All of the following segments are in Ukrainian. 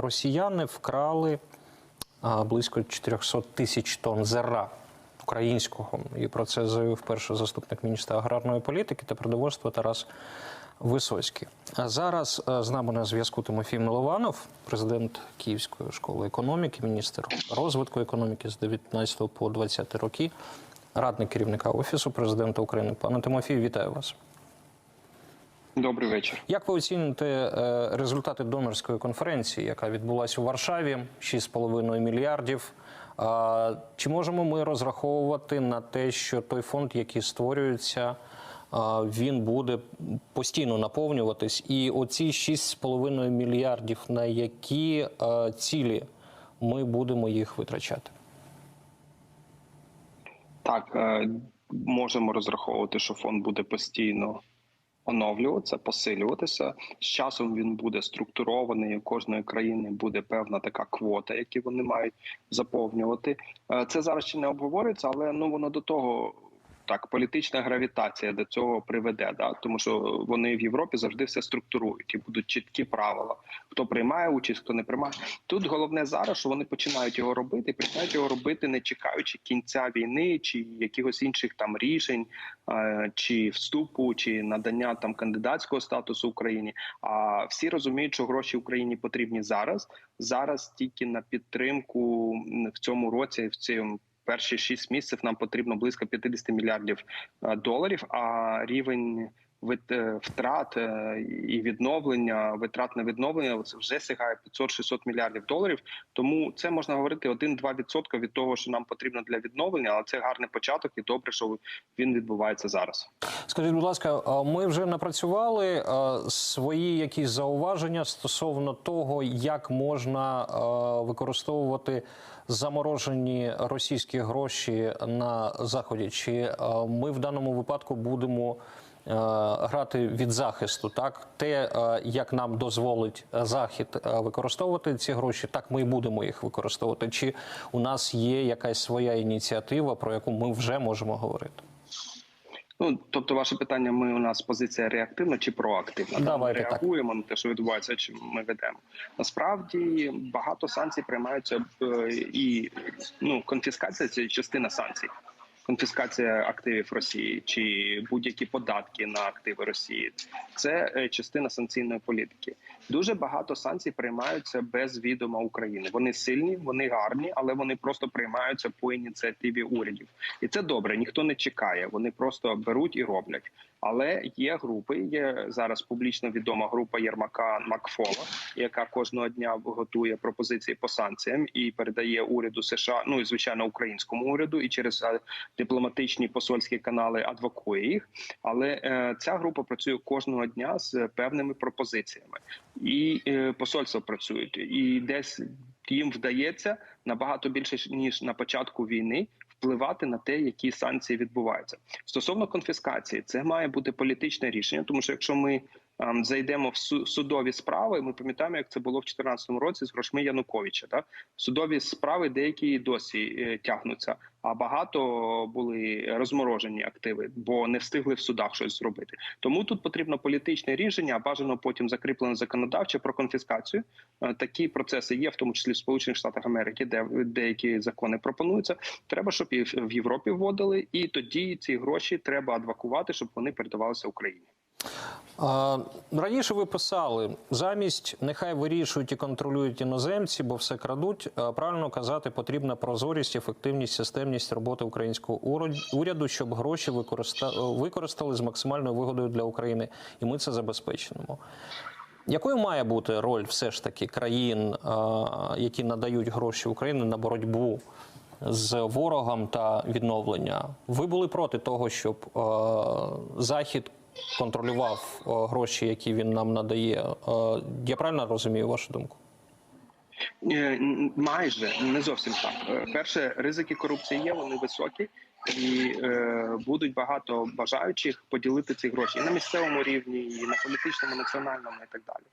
росіяни вкрали близько 400 тисяч тонн зерна українського. І про це заявив перший заступник міністра аграрної політики та продовольства Тарас Висоцький. А зараз е, з нами на зв'язку Тимофій Милованов, президент Київської школи економіки, міністр розвитку економіки з 19 по 20 роки, радник керівника офісу президента України. Пане Тимофію, вітаю вас. Добрий вечір. Як ви оціните е, результати донорської конференції, яка відбулася у Варшаві? 6,5 мільярдів. Чи можемо ми розраховувати на те, що той фонд, який створюється, він буде постійно наповнюватись? І оці 6,5 мільярдів, на які цілі ми будемо їх витрачати? Так, е, можемо розраховувати, що фонд буде постійно оновлюватися, посилюватися. З часом він буде структурований. У кожної країни буде певна така квота, яку вони мають заповнювати. Е, Це зараз ще не обговорюється, але ну воно до того. Так, політична гравітація до цього приведе, да тому що вони в Європі завжди все структурують і будуть чіткі правила, хто приймає участь, хто не приймає. Тут головне зараз, що вони починають його робити, і починають його робити, не чекаючи кінця війни чи якихось інших там рішень, е, чи вступу, чи надання там кандидатського статусу Україні. А всі розуміють, що гроші Україні потрібні зараз. Зараз тільки на підтримку в цьому році, в цьому перші шість місяців нам потрібно близько 50 мільярдів е, доларів. А рівень втрат е, і відновлення, витрат на відновлення це вже сягає 500-600 мільярдів доларів. Тому це можна говорити 1-2% від того, що нам потрібно для відновлення, але це гарний початок і добре, що він відбувається зараз. Скажіть, будь ласка, ми вже напрацювали свої якісь зауваження стосовно того, як можна використовувати заморожені російські гроші на заході? Чи ми в даному випадку будемо грати від захисту? Так, те, як нам дозволить захід використовувати ці гроші, так ми і будемо їх використовувати. Чи у нас є якась своя ініціатива, про яку ми вже можемо говорити? Ну тобто, ваше питання: ми у нас позиція реактивна чи проактивна? Давайте ми так. реагуємо на те, що відбувається, чи ми ведемо. Насправді багато санкцій приймаються е, і ну конфіскація це частина санкцій. Конфіскація активів Росії чи будь-які податки на активи Росії це е, частина санкційної політики. Дуже багато санкцій приймаються без відома України. Вони сильні, вони гарні, але вони просто приймаються по ініціативі урядів, і це добре. Ніхто не чекає. Вони просто беруть і роблять. Але є групи. Є зараз публічно відома група Єрмака Макфола, яка кожного дня готує пропозиції по санкціям і передає уряду США. Ну і звичайно українському уряду, і через е, дипломатичні посольські канали адвокує їх. Але е, ця група працює кожного дня з певними пропозиціями, і е, посольства працюють, і десь їм вдається набагато більше ніж на початку війни. Впливати на те, які санкції відбуваються. Стосовно конфіскації, це має бути політичне рішення, тому що якщо ми зайдемо в судові справи, ми пам'ятаємо, як це було в 2014 році з грошми Януковича. Так? Судові справи деякі досі е, тягнуться, а багато були розморожені активи, бо не встигли в судах щось зробити. Тому тут потрібно політичне рішення, бажано потім закріплене законодавче про конфіскацію. Е, Такі процеси є, в тому числі в Сполучених Штатах Америки, де деякі закони пропонуються. Треба, щоб і в Європі вводили, і тоді ці гроші треба адвокувати, щоб вони передавалися Україні. Раніше ви писали замість нехай вирішують і контролюють іноземці, бо все крадуть. Правильно казати, потрібна прозорість, ефективність, системність роботи українського уряду, щоб гроші використали з максимальною вигодою для України, і ми це забезпечимо. Якою має бути роль все ж таки країн, які надають гроші Україні на боротьбу з ворогом та відновлення? Ви були проти того, щоб Захід контролював гроші, які він нам надає. Я правильно розумію вашу думку? Е, Майже не зовсім так. Е, Перше, ризики корупції є, вони високі, і е, будуть багато бажаючих поділити ці гроші і на місцевому рівні, і на політичному, національному, і так далі.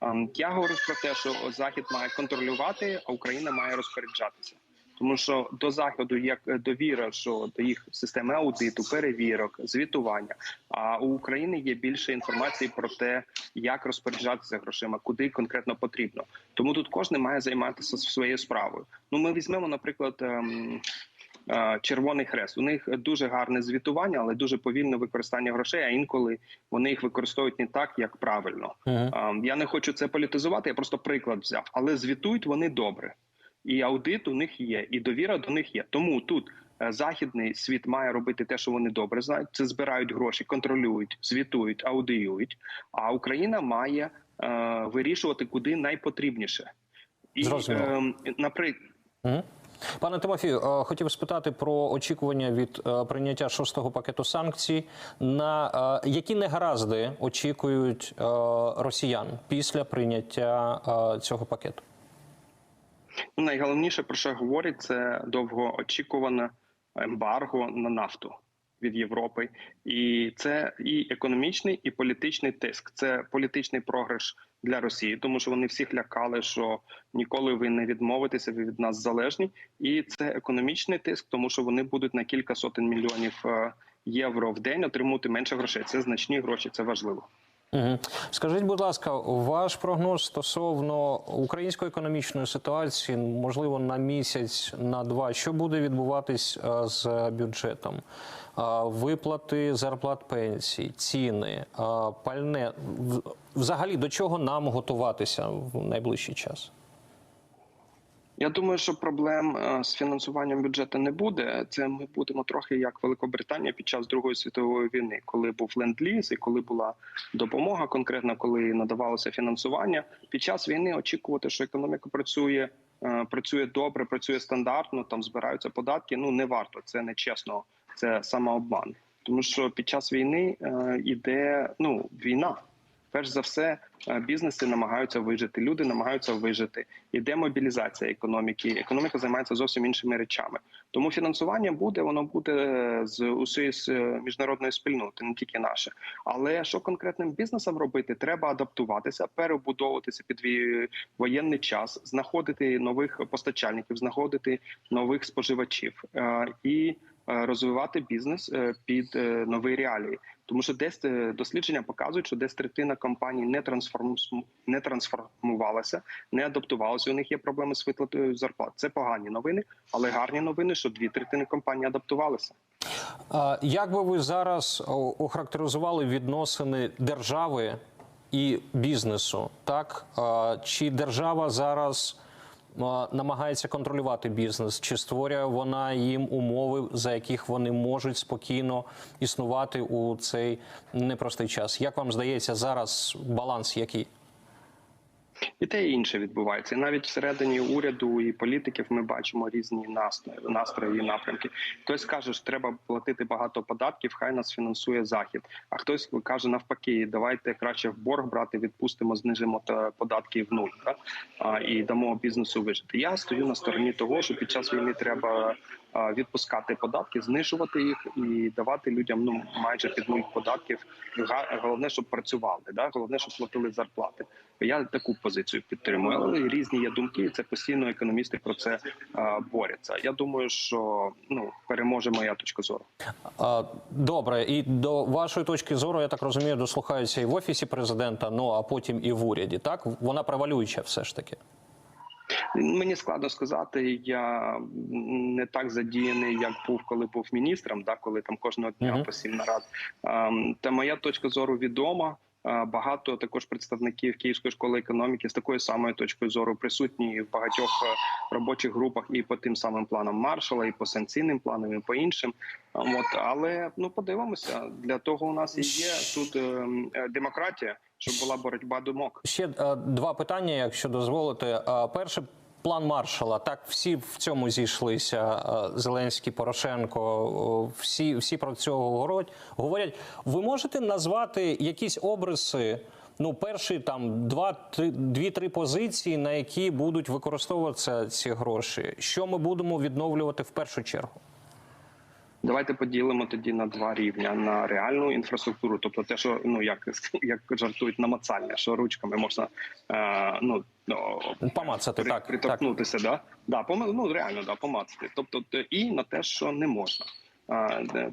Ем, Я говорю про те, що захід має контролювати, а Україна має розпоряджатися. Тому що до заходу є довіра, що до їх системи аудиту, перевірок, звітування. А у України є більше інформації про те, як розпоряджатися грошима, куди конкретно потрібно. Тому тут кожен має займатися своєю справою. Ну, ми візьмемо, наприклад. ем, е, Червоний хрест у них дуже гарне звітування, але дуже повільне використання грошей. А інколи вони їх використовують не так, як правильно. Мгм. Ем, Я не хочу це політизувати, я просто приклад взяв. Але звітують вони добре, і аудит у них є, і довіра до них є. Тому тут е, західний світ має робити те, що вони добре знають. Це збирають гроші, контролюють, звітують, аудиюють. А Україна має е, вирішувати, куди найпотрібніше. І, Зрозуміло. ем, наприклад. Пане Тимофію, е, хотів спитати про очікування від е, прийняття шостого пакету санкцій. На е, які негаразди очікують е, росіян після прийняття е, цього пакету? Ну, найголовніше про що говорять, це довгоочікуване ембарго на нафту від Європи, і це і економічний, і політичний тиск. Це політичний програш для Росії, тому що вони всіх лякали, що ніколи ви не відмовитеся, ви від нас залежні. І це економічний тиск, тому що вони будуть на кілька сотень мільйонів е, євро в день отримувати менше грошей. Це значні гроші, це важливо. Угу. Скажіть, будь ласка, ваш прогноз стосовно української економічної ситуації, можливо, на місяць, на два, що буде відбуватись е, з бюджетом? Е, Виплати зарплат пенсій, ціни, е, пальне. Взагалі, до чого нам готуватися в найближчий час? Я думаю, що проблем е, з фінансуванням бюджету не буде. Це ми будемо трохи як Великобританія під час Другої світової війни, коли був ленд-ліз і коли була допомога, конкретно коли надавалося фінансування. Під час війни очікувати, що економіка працює, е, працює добре, працює стандартно, там збираються податки. Ну не варто. Це не чесно, це самообман. Тому що під час війни е, іде ну війна. Перш за все, е, бізнеси намагаються вижити, люди намагаються вижити. Іде мобілізація економіки. Економіка займається зовсім іншими речами. Тому фінансування буде, воно буде з усієї е, міжнародної спільноти, не тільки наше. Але що конкретним бізнесам робити? Треба адаптуватися, перебудовуватися під воєнний час, знаходити нових постачальників, знаходити нових споживачів е, і розвивати бізнес під нові реалії. Тому що десь е, дослідження показують, що десь третина компаній не трансформ не трансформувалася, не адаптувалася. У них є проблеми з виплатою зарплат. Це погані новини, але гарні новини, що дві третини компаній адаптувалися. Як би ви зараз охарактеризували відносини держави і бізнесу? Так чи держава зараз намагається контролювати бізнес? Чи створює вона їм умови, за яких вони можуть спокійно існувати у цей непростий час? Як вам здається, зараз баланс який? І те і інше відбувається. І навіть всередині уряду і політиків ми бачимо різні настрої, настрої і напрямки. Хтось каже, що треба платити багато податків, хай нас фінансує захід. А хтось каже навпаки, давайте краще в борг брати, відпустимо, знижимо податки в нуль так? і дамо бізнесу вижити. Я стою на стороні того, що під час війни треба відпускати податки, знижувати їх і давати людям ну майже під нуль податків. Головне, щоб працювали, да головне, щоб платили зарплати. Я таку позицію підтримую. Але різні є думки. Це постійно економісти про це борються. Я думаю, що ну переможе моя точка зору. Добре, і до вашої точки зору, я так розумію, дослухаються і в офісі президента, ну а потім і в уряді. Так вона превалююча, все ж таки. Мені складно сказати. Я не так задіяний, як був, коли був міністром, да, коли там кожного дня по сім нарад. Ем, Та моя точка зору відома. Е, Багато також представників Київської школи економіки з такою самою точкою зору присутні в багатьох е, робочих групах і по тим самим планам маршала, і по санкційним планам, і по іншим. Ем, От але ну подивимося. Для того у нас і є тут ем, е, демократія, щоб була боротьба думок. Ще е, два питання, якщо дозволите. Е, Перше. План маршала, так всі в цьому зійшлися. е, Зеленський, Порошенко, всі, всі про цього говорять. Ви можете назвати якісь обриси? Ну, перші там дві-три позиції, на які будуть використовуватися ці гроші. Що ми будемо відновлювати в першу чергу? Давайте поділимо тоді на два рівня: на реальну інфраструктуру, тобто те, що ну як як жартують намацальне, що ручками можна е, ну ну, Помацати, при- так, так. да? Да, ну реально, да, помацати. Тобто, і на те, що не можна.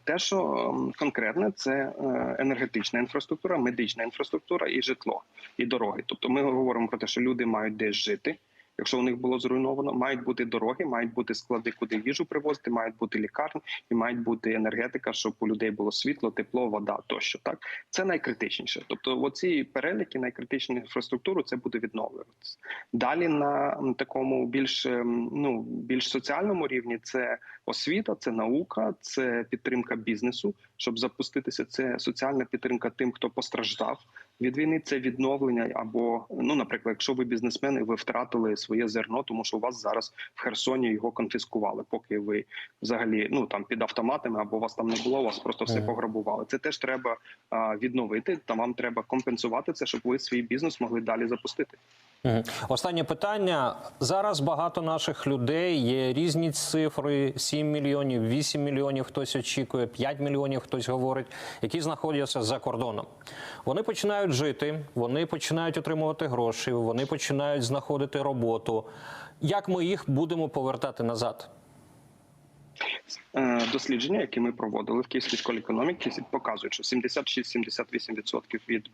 Те, що конкретне, це е, енергетична інфраструктура, медична інфраструктура і житло, і дороги. Тобто, ми говоримо про те, що люди мають десь жити. Якщо у них було зруйновано, мають бути дороги, мають бути склади, куди їжу привозити, мають бути лікарні і мають бути енергетика, щоб у людей було світло, тепло, вода тощо. Так це найкритичніше. Тобто, оці переліки найкритичні інфраструктуру це буде відновлюватися. Далі на такому більш ем, ну більш соціальному рівні це освіта, це наука, це підтримка бізнесу, щоб запуститися. Це соціальна підтримка тим, хто постраждав від війни. Це відновлення або ну, наприклад, якщо ви бізнесмен і ви втратили своє зерно, тому що у вас зараз в Херсоні його конфіскували, поки ви взагалі ну там під автоматами або вас там не було, у вас просто все пограбували. Це теж треба а, відновити. Та вам треба компенсувати це, щоб ви свій бізнес могли далі запустити. Останнє питання. Зараз багато наших людей є різні цифри: 7 мільйонів, 8 мільйонів. Хтось очікує, 5 мільйонів. Хтось говорить, які знаходяться за кордоном. Вони починають жити, вони починають отримувати гроші, вони починають знаходити роботу. Як ми їх будемо повертати назад? Е, Дослідження, які ми проводили в Київській школі економіки, показують, що 76-78% від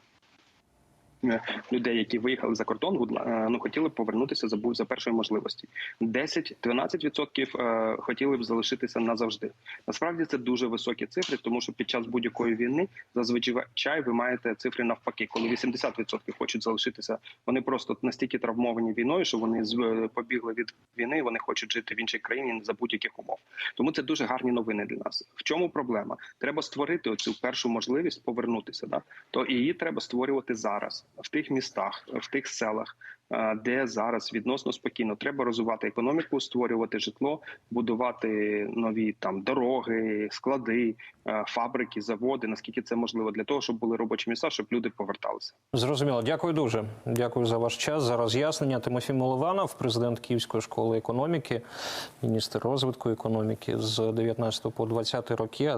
людей, які виїхали за кордон, е, ну хотіли б повернутися за за першої можливості. 10-12% е, хотіли б залишитися назавжди. Насправді це дуже високі цифри, тому що під час будь-якої війни зазвичай ви маєте цифри навпаки, коли 80% хочуть залишитися. Вони просто настільки травмовані війною, що вони е, побігли від війни. Вони хочуть жити в іншій країні за будь-яких умов. Тому це дуже гарні новини для нас. В чому проблема? Треба створити оцю першу можливість повернутися. Да? То її треба створювати зараз в тих містах, в тих селах, е, де зараз відносно спокійно треба розвивати економіку, створювати житло, будувати нові там дороги, склади, е, фабрики, заводи. Наскільки це можливо для того, щоб були робочі місця, щоб люди поверталися. Зрозуміло, дякую дуже. Дякую за ваш час, за роз'яснення. Тимофій Милованов, президент Київської школи економіки, міністр розвитку економіки з 19 по 20 роки.